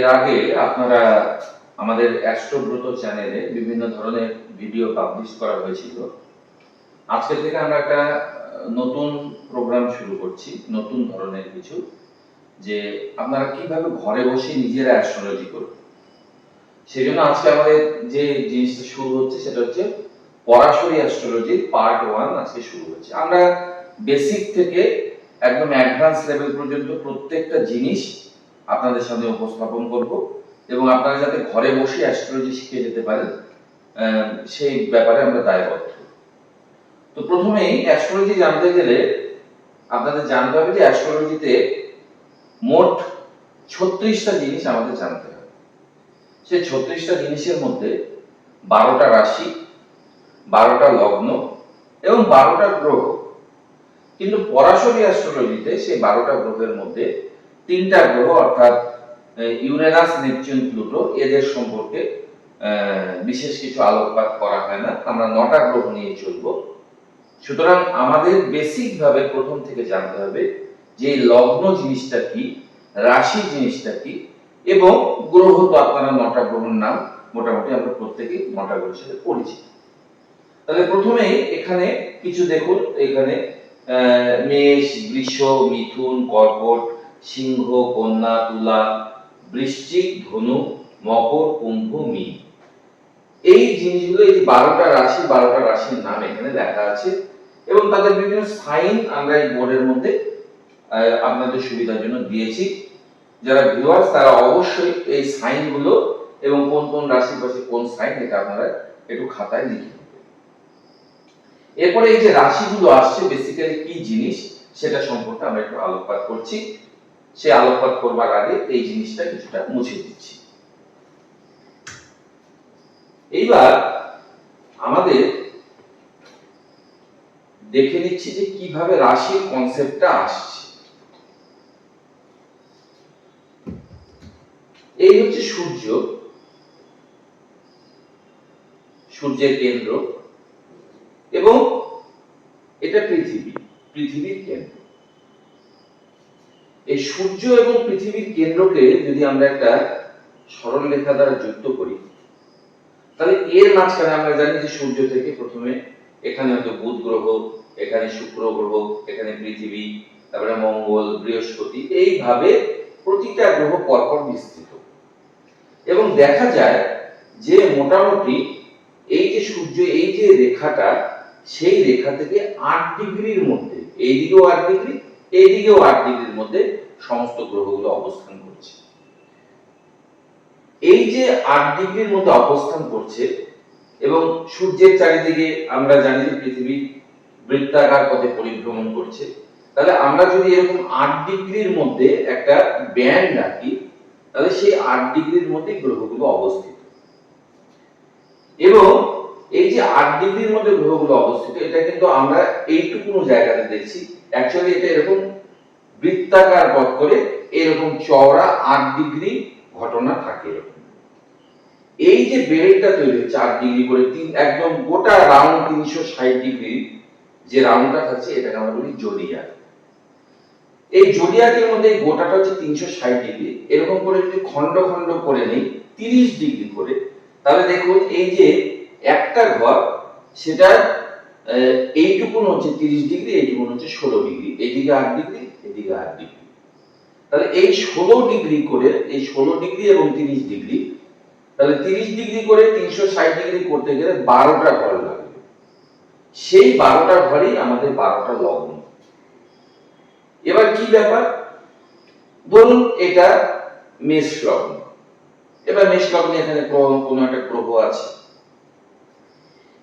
এর আগে আপনারা আমাদের অ্যাস্ট্রোব্রত চ্যানেলে বিভিন্ন ধরনের ভিডিও পাবলিশ করা হয়েছিল। আজকে থেকে আমরা একটা নতুন প্রোগ্রাম শুরু করছি, নতুন ধরনের কিছু, যে আপনারা কীভাবে ঘরে বসে নিজেরা অ্যাস্ট্রোলজি করবেন। সেই জন্য আজকে আমাদের যে জিনিসটা শুরু হচ্ছে সেটা হচ্ছে পরাশরী অ্যাস্ট্রোলজি পার্ট ওয়ান আজকে শুরু হচ্ছে। আমরা বেসিক থেকে একদম অ্যাডভান্স লেভেল পর্যন্ত প্রত্যেকটা জিনিস আপনাদের সামনে উপস্থাপন করব এবং আপনারা যাতে ঘরে বসে অ্যাস্ট্রোলজি শিখে যেতে পারেন সেই ব্যাপারে আমরা দায়বদ্ধ। তো প্রথমেই অ্যাস্ট্রোলজি জানতে গেলে আপনাদের জানতে হবে যে অ্যাস্ট্রোলজিতে মোট ছত্রিশটা জিনিস আমাদের জানতে হবে। সেই ছত্রিশটা জিনিসের মধ্যে বারোটা রাশি, বারোটা লগ্ন এবং বারোটা গ্রহ। কিন্তু পরাশরী অ্যাস্ট্রোলজিতে সেই বারোটা গ্রহের মধ্যে তিনটা গ্রহ, অর্থাৎ ইউরেনাস, নেপচুন, প্লুটো, এদের সম্পর্কে বিশেষ কিছু আলোকপাত করা হয় না। আমরা নটা গ্রহ নিয়ে চলব। সুতরাং আমাদের বেসিক ভাবে প্রথম থেকে জানতে হবে যে লগ্ন জিনিসটা কি, রাশি জিনিসটা কি, এবং গ্রহ তো আপনারা নটা গ্রহের নাম, মোটামুটি আমরা প্রত্যেকেই নটা গ্রহের সাথে পরিচিত। তাহলে প্রথমেই এখানে কিছু দেখুন। এখানে মেষ, বৃষ, মিথুন, কর্কট সিংহ, কন্যা, তুলা, বৃশ্চিক, ধনু, মকর, কুম্ভ, মীন। এই জিনিসগুলো এই বারোটা রাশি, বারোটা রাশির নাম এখানে লেখা আছে এবং তাদের বিভিন্ন সাইন আমরা এই বোর্ডের মধ্যে আপনাদের সুবিধার জন্য দিয়েছি। যারা ভিউয়ার্স তারা অবশ্যই এই সাইনগুলো এবং কোন কোন রাশির পাশে কোন সাইন, এটা আপনারা একটু খাতায় লিখে এরপরে এই যে রাশিগুলো আসছে বেসিক্যালি কি জিনিস, সেটা সম্পর্কে আমরা একটু আলোকপাত করছি। সেই আলোকপাত করবার আগে এই জিনিসটা কিছুটা মুছে দিচ্ছি। এইবার আমাদের দেখে নিচ্ছি যে কীভাবে রাশির কনসেপ্টটা আসছে। এই হচ্ছে সূর্য। সূর্যের কেন্দ্র এবং এটা পৃথিবী, পৃথিবীর কেন্দ্র। সূর্য এবং পৃথিবীর কেন্দ্রকে যদি আমরা একটা সরল রেখা দ্বারা যুক্ত করি, তাহলে এর মাঝখানে আমরা জানি যে সূর্য থেকে প্রথমে এখানে হয়তো বুধ গ্রহ, এখানে শুক্র গ্রহ, এখানে পৃথিবী, তারপরে মঙ্গল, বৃহস্পতি, এইভাবে প্রতিটা গ্রহ পরপর বিস্তৃত। এবং দেখা যায় যে মোটামুটি এই যে সূর্য, এই যে রেখাটা, সেই রেখা থেকে আট ডিগ্রির মধ্যে, এইদিকেও আট ডিগ্রি, এইদিকেও আট ডিগ্রির মধ্যে সমস্ত গ্রহগুলো অবস্থান করছে। এই যে আট ডিগ্রির মধ্যে অবস্থান করছে এবং সূর্যের চারিদিকে আমরা জানি যে পৃথিবী বৃত্তাকার পথে পরিভ্রমণ করছে, তাহলে আমরা যদি এরকম আট ডিগ্রির মধ্যে একটা ব্যান্ড রাখি তাহলে সেই আট ডিগ্রির মধ্যে গ্রহগুলো অবস্থিত। এবং এই যে আট ডিগ্রির মধ্যে গ্রহগুলো অবস্থিত, এটা কিন্তু আমরা এইটুকুনো জায়গাতে দেখছি। অ্যাকচুয়ালি এটা এরকম বৃত্তাকার পথ করে এরকম চওড়া আট ডিগ্রি ঘটনা থাকে এই যে বেল্টটা তৈরি আট ডিগ্রি করে তিন, একদম গোটা রাউন্ড তিনশো ষাট ডিগ্রি যে রাউন্ডটা থাকছে, এটাকে আমরা বলি জোডিয়াক এই জোডিয়াকের মধ্যে গোটাটা হচ্ছে তিনশো ষাট ডিগ্রি। এরকম করে যদি খন্ড খন্ড করে নেই, তিরিশ ডিগ্রি করে, তাহলে দেখুন এই যে একটা ঘর সেটা এইটুকুন হচ্ছে তিরিশ ডিগ্রি, এইটুকুন হচ্ছে ষোলো ডিগ্রি। এইদিকে আট ডিগ্রি আট ডিগ্রি তাহলে এই ষোলো ডিগ্রি করে, এই ষোলো ডিগ্রি এবং তিরিশ ডিগ্রি তাহলে তিরিশ ডিগ্রি করে তিনশো ষাট ডিগ্রি করতে গেলে বারোটা ঘর লাগবে। সেই বারোটা ঘরই আমাদের বারোটা লগ্ন। এবার কি ব্যাপার? ধরুন এটা মেষ লগ্ন। এবার মেষ লগ্নে এখানে কোনো একটা গ্রহ আছে।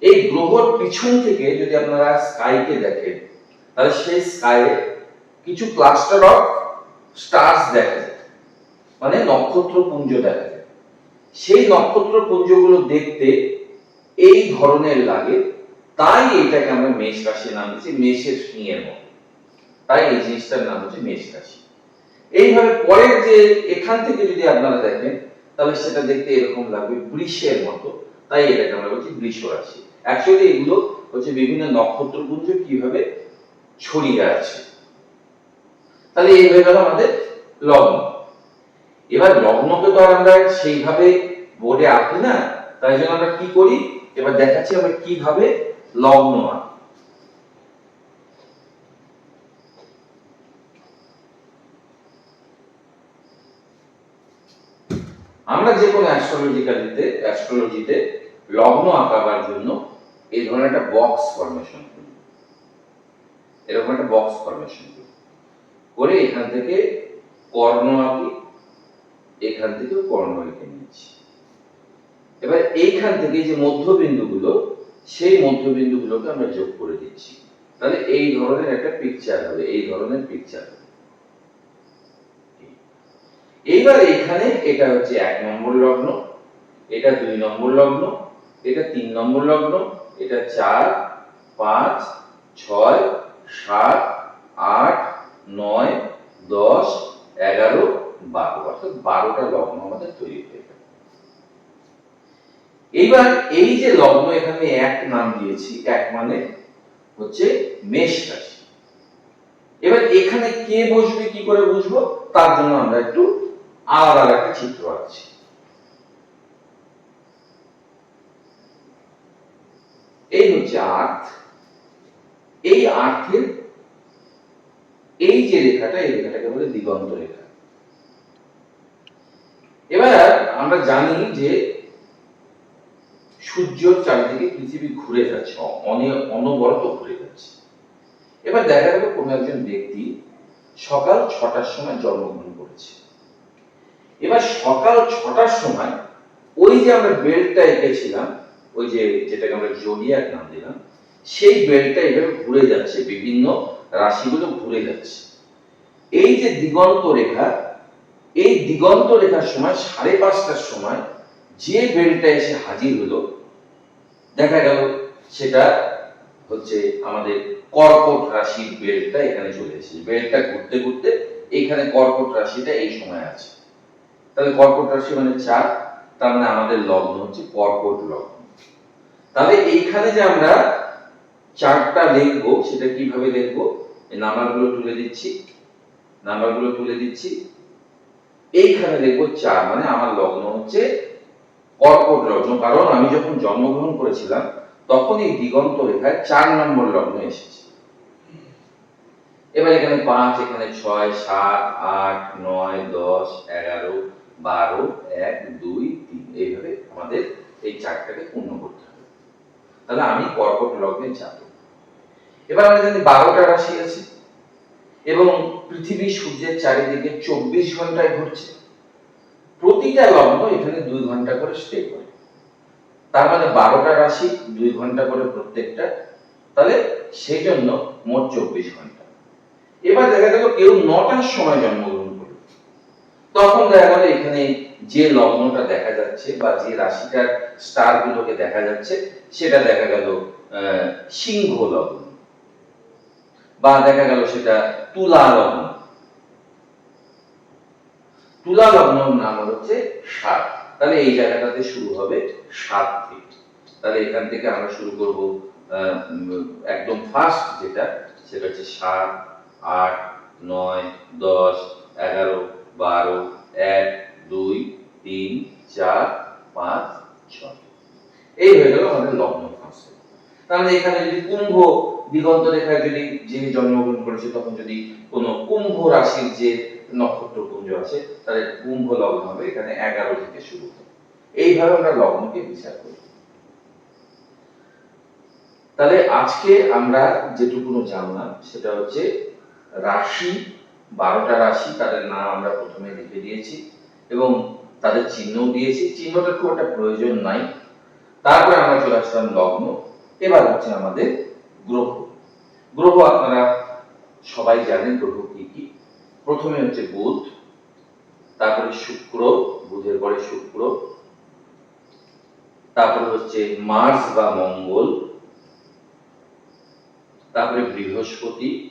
এই গ্রহর পিছন থেকে যদি আপনারা স্কাইকে দেখেন, তাহলে সেই স্কাইয়ে কিছু ক্লাস্টার অফ স্টার্স দেখা যায়। মানে নক্ষত্র পুঞ্জ দেখা যায়। সেই নক্ষত্র পুঞ্জগুলো দেখতে এই ধরনের লাগে। তাই এটাকে আমরা মেষ রাশি নাম দিচ্ছি মেষের সিংহের মতো। তাই এই জিনিসটার নাম হচ্ছে মেষ রাশি। এইভাবে পরের যে এখান থেকে যদি আপনারা দেখেন, তাহলে সেটা দেখতে এরকম লাগবে বৃষের মতো। তাই এটাকে আমরা বলছি বৃষ রাশি। অ্যাকচুয়ালি এগুলো হচ্ছে বিভিন্ন নক্ষত্রপুঞ্জ কীভাবে ছড়িয়ে আছে। তাহলে এই হয়ে গেল আমাদের লগ্ন। এবার লগ্নকে তো আমরা সেইভাবে বোর্ডে আঁকি না, তাই জন্য আমরা কি করি? এবার দেখাচ্ছি আমরা কীভাবে লগ্ন আঁকি। আমরা যে কোনো অ্যাস্ট্রোলজিক্যালিতে অ্যাস্ট্রোলজিতে লগ্ন আঁকাবার জন্য এই ধরনের একটা বক্স ফরমেশন করি। এরকম একটা বক্স ফরমেশন করি। করে এখান থেকে কর্ণ আঁকি, এখান থেকেও কর্ণ এঁকে নিয়েছি। এবার এইখান থেকে যে মধ্যবিন্দুগুলো, সেই মধ্যবিন্দুগুলোকে আমরা যোগ করে দিচ্ছি। তাহলে এই ধরনের একটা পিকচার হবে, এই ধরনের পিকচার এইবার এখানে এটা হচ্ছে এক নম্বর লগ্ন, এটা দুই নম্বর লগ্ন, এটা তিন নম্বর লগ্ন, এটা চার, পাঁচ, ছয়, সাত, আট নয়, দশ, এগারো, বারো। অর্থাৎ বারোটা লগ্ন আমাদের তৈরি হয়ে এইবার এই যে লগ্ন, এখানে এক নাম দিয়েছি, এক মানে হচ্ছে মেষ রাশি। এবার এখানে কে বসবে, কি করে বুঝব? তার জন্য আমরা একটু আলাদা একটা চিত্র আঁকছি। এই হচ্ছে আর্থ। এই আর্থের এই যে রেখাটা, এই রেখাটাকে বলে দিগন্ত রেখা। এবার আমরা জানি যে সূর্যর চারিদিকে পৃথিবী ঘুরে যাচ্ছে অ- অনে- অনবরত ঘুরে যাচ্ছে। এবার দেখা গেল কোনো একজন ব্যক্তি সকাল ছটার সময় জন্মগ্রহণ করেছে। এবার সকাল ছটার সময় ওই যে আমরা বেল্টটা এঁকেছিলাম, ওই যে যেটাকে আমরা জোডিয়াক নাম দিলাম, সেই বেল্টটা এভাবে ঘুরে যাচ্ছে বিভিন্ন রাশিগুলো ঘুরে যাচ্ছে। এই যে দিগন্ত রেখা, এই দিগন্ত রেখার সময়, সাড়ে পাঁচটার সময় যে বেলটা এসে হাজির হলো, দেখা গেল সেটা হচ্ছে আমাদের কর্কট রাশির বেলটা এখানে চলে এসেছে। বেলটা ঘুরতে ঘুরতে এখানে কর্কট রাশিটা এই সময় আছে। তাহলে কর্কট রাশি মানে চার, তার মানে আমাদের লগ্ন হচ্ছে কর্কট লগ্ন। তাহলে এইখানে যে আমরা চারটা লিখব সেটা কীভাবে লিখব এই নাম্বারগুলো তুলে দিচ্ছি। নাম্বারগুলো তুলে দিচ্ছি। এইখানে দেখব চার মানে আমার লগ্ন হচ্ছে কর্কট লগ্ন। কারণ আমি যখন জন্মগ্রহণ করেছিলাম, তখন এই দিগন্ত রেখায় চার নম্বর লগ্ন এসেছে। এবার এখানে পাঁচ, এখানে ছয়, সাত, আট, নয়, দশ, এগারো, বারো, এক, দুই, তিন। এইভাবে আমাদের এই চারটাকে পূর্ণ করতে হবে। তাহলে আমি কর্কট লগ্নে যাব। এবার আমরা জানি বারোটা রাশি আছে? এবং পৃথিবী সূর্যের চারিদিকে চব্বিশ ঘন্টায় ঘুরছে। প্রতিটা লগ্ন এখানে দুই ঘণ্টা করে স্টে করে। তার মানে বারোটা রাশি দুই ঘণ্টা করে প্রত্যেকটা। তাহলে সেই জন্য মোট চব্বিশ ঘণ্টা। এবার দেখা গেল কেউ নটার সময় জন্মগ্রহণ করল। তখন দেখা গেল এখানে যে লগ্নটা দেখা যাচ্ছে বা যে রাশিটার স্টার গুলোকে দেখা যাচ্ছে, সেটা দেখা গেল সিংহ লগ্ন। বা দেখা গেল সেটা তুলা লগ্ন তুলা লগ্ন নাম হচ্ছে সাত। তাহলে এই জায়গাটাতে শুরু হবে সাত থেকে তাহলে এখান থেকে আমরা শুরু করব একদম ফার্স্ট যেটা, সেটা হচ্ছে সাত, আট, নয়, দশ, এগারো, বারো, এক, দুই, তিন, চার, পাঁচ, ছয়। এই হয়ে গেল আমাদের লগ্ন ফার্স্ট তাহলে এখানে যদি কুম্ভ দিগন্ত রেখায় যদি যে জন্মগ্রহণ করেছে, তখন যদি কোনো কুম্ভ রাশির যে নক্ষত্র পুঞ্জ আছে, তাহলে কুম্ভ লগ্ন হবে এখানে এগারো থেকে শুরু হবে এইভাবে আমরা লগ্নকে বিচার করি। তাহলে আজকে আমরা যেটুকুনো জানলাম, সেটা হচ্ছে রাশি, বারোটা রাশি, তাদের নাম আমরা প্রথমে লিখে দিয়েছি এবং তাদের চিহ্নও দিয়েছি। চিহ্নটা খুব একটা প্রয়োজন নাই। তারপরে আমরা চলে আসলাম লগ্ন। এবার হচ্ছে আমাদের গ্রহ। গ্রহ আপনারা সবাই জানেন গ্রহ কি কি। প্রথমে হচ্ছে বুধ, তারপরে শুক্র, বুধের পরে শুক্র, তারপরে হচ্ছে মার্স বা মঙ্গল, তারপরে বৃহস্পতি,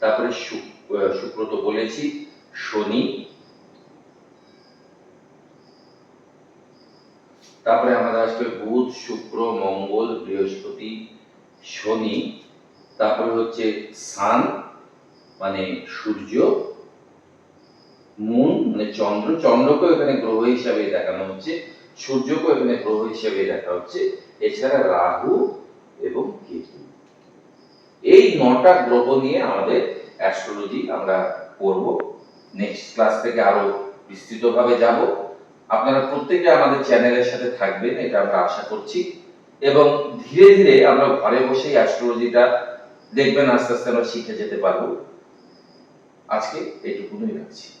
তারপরে শুক- শুক্র তো বলেছি, শনি, তারপরে আমাদের আসবে বুধ, শুক্র, মঙ্গল, বৃহস্পতি শনি, তারপরে হচ্ছে সান মানে সূর্য, মুন মানে চন্দ্র, চন্দ্রকেও এখানে গ্রহ হিসাবে দেখানো হচ্ছে সূর্যকে এখানে গ্রহ হিসাবে দেখা হচ্ছে, এছাড়া রাহু এবং কেতু। এই নটা গ্রহ নিয়ে আমাদের অ্যাস্ট্রোলজি আমরা পড়ব নেক্সট ক্লাস থেকে আরও বিস্তৃতভাবে যাব। আপনারা প্রত্যেকে আমাদের চ্যানেলের সাথে থাকবেন, এটা আমরা আশা করছি। এবং ধীরে ধীরে আমরা ঘরে বসেই অ্যাস্ট্রোলজিটা দেখবেন, আস্তে আস্তে আমরা শিখে যেতে পারব। আজকে এইটুকুনই রাখছি।